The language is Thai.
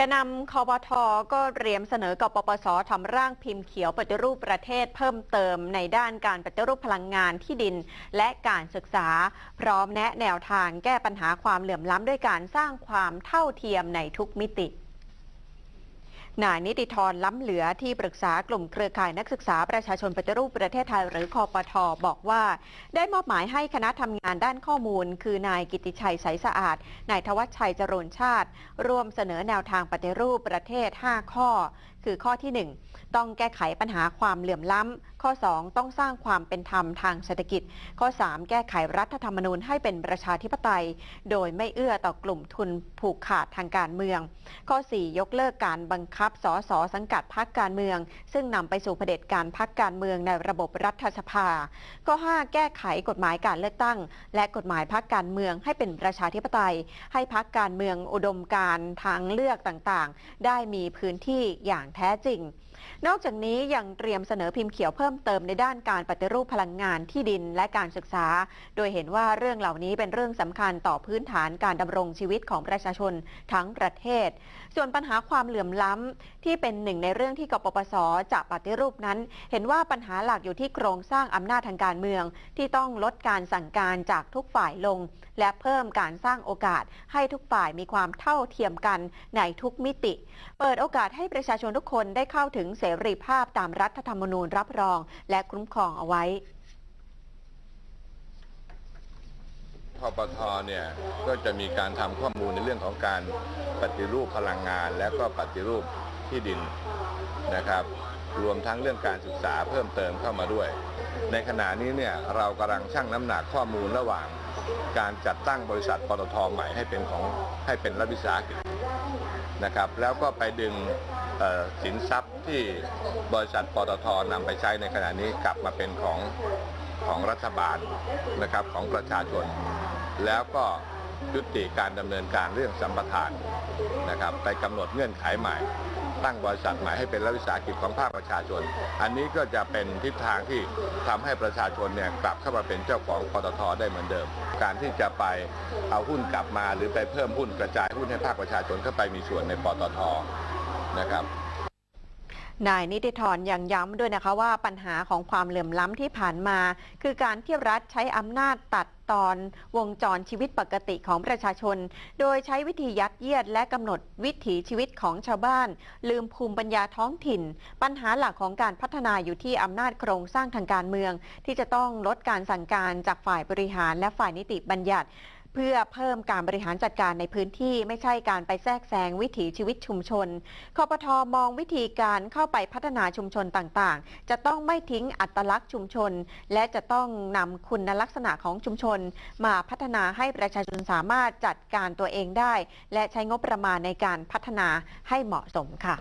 แกนำคอปทก็เตรียมเสนอกับปปสทำร่างพิมพ์เขียวปฏิรูปประเทศเพิ่มเติมในด้านการปฏิรูปพลังงานที่ดิน และการศึกษา พร้อมแนะแนวทางแก้ปัญหาความเหลื่อมล้ำด้วยการสร้างความเท่าเทียมในทุกมิติ นายนิติธรล้ำเหลือที่ปรึกษากลุ่มเครือข่ายนักศึกษาประชาชนปฏิรูปประเทศไทยหรือคอปทอบอกว่า ได้มอบหมายให้คณะทำงานด้านข้อมูล คือนายกิติชัยใสสะอาด นายทวัชชัยจรูนชาติ ร่วมเสนอแนวทางปฏิรูปประเทศ 5 ข้อ คือข้อที่ 1 ต้องแก้ไขปัญหาความเหลื่อมล้ำข้อ 2 ต้องสร้างความเป็นธรรมทางเศรษฐกิจ ข้อ 3 แก้ไขรัฐธรรมนูญให้เป็นประชาธิปไตย โดยไม่เอื้อต่อกลุ่มทุนผูกขาดทางการเมือง ข้อ 4 ยกเลิกการบังคับสสสังกัดพักการเมือง ซึ่งนำไปสู่เผด็จการพักการเมืองในระบบรัฐสภา ข้อ 5 แก้ไขกฎหมายการเลือกตั้ง และกฎหมายพักการเมืองให้เป็นประชาธิปไตย ให้พักการเมืองอุดมการทางเลือกต่างๆ ได้มีพื้นที่อย่างแท้จริง นอกจากนี้ยังเตรียมเสนอพิมพ์เขียวเพิ่มเติมในด้านการปฏิรูปพลังงานที่ดินและการศึกษา โดยเห็นว่าเรื่องเหล่านี้เป็นเรื่องสำคัญต่อพื้นฐานการดำรงชีวิตของประชาชนทั้งประเทศ ส่วนปัญหาความเหลื่อมล้ำที่เป็นหนึ่งในเรื่องที่กปปสจะปฏิรูปนั้น เห็นว่าปัญหาหลักอยู่ที่โครงสร้างอำนาจทางการเมือง ที่ต้องลดการสั่งการจากทุกฝ่ายลง และเพิ่มการสร้างโอกาสให้ทุกฝ่ายมีความเท่าเทียมกันในทุกมิติ เปิดโอกาสให้ประชาชนทุกคนได้เข้าถึงเสรีภาพตามรัฐธรรมนูญรับรอง และคุ้มครองเอาไว้พปทเนี่ยก็จะมีการทำข้อมูลในเรื่องของการปฏิรูปพลังงาน และก็ปฏิรูปที่ดินนะครับ รวมทั้งเรื่องการศึกษาเพิ่มเติมเข้ามาด้วย ในขณะนี้เนี่ยเรากำลังชั่งน้ำหนักข้อมูลระหว่าง การจัดตั้งบริษัทปตทใหม่ให้เป็นของให้เป็นรัฐวิสาหกิจ นะครับ แล้วก็ไปดึงสินทรัพย์ที่บริษัทปตทนำไปใช้ในขณะนี้กลับมาเป็นของของรัฐบาลนะครับของประชาชน แล้วก็ยุติการดำเนินการเรื่องสัมปทานนะครับ ไปกำหนดเงื่อนไขใหม่ ตั้งบริษัทใหม่ให้เป็นรัฐวิสาหกิจของภาคประชาชน อันนี้ก็จะเป็นทิศทางที่ทำให้ประชาชนเนี่ยกลับเข้ามาเป็นเจ้าของปตทได้เหมือนเดิม การที่จะไปเอาหุ้นกลับมา หรือไปเพิ่มหุ้นกระจายหุ้นให้ภาคประชาชนเข้าไปมีส่วนในปตทนะครับ นายนิติธรยังย้ำด้วยนะคะว่าปัญหาของความเหลื่อมล้ำที่ผ่านมา คือการที่รัฐใช้อำนาจตัดตอนวงจรชีวิตปกติของประชาชน โดยใช้วิธียัดเยียดและกำหนดวิถีชีวิตของชาวบ้าน ลืมภูมิปัญญาท้องถิ่น ปัญหาหลักของการพัฒนาอยู่ที่อำนาจโครงสร้างทางการเมือง ที่จะต้องลดการสั่งการจากฝ่ายบริหารและฝ่ายนิติบัญญัติ เพื่อเพิ่มการบริหารจัดการในพื้นที่ไม่ใช่การไปแทรกแซงวิถีชีวิตชุมชนคอปทอมองวิธีการเข้าไปพัฒนาชุมชนต่างๆ จะต้องไม่ทิ้งอัตลักษณ์ชุมชน และจะต้องนำคุณลักษณะของชุมชน มาพัฒนาให้ประชาชนสามารถจัดการตัวเองได้ และใช้งบประมาณในการพัฒนาให้เหมาะสมค่ะ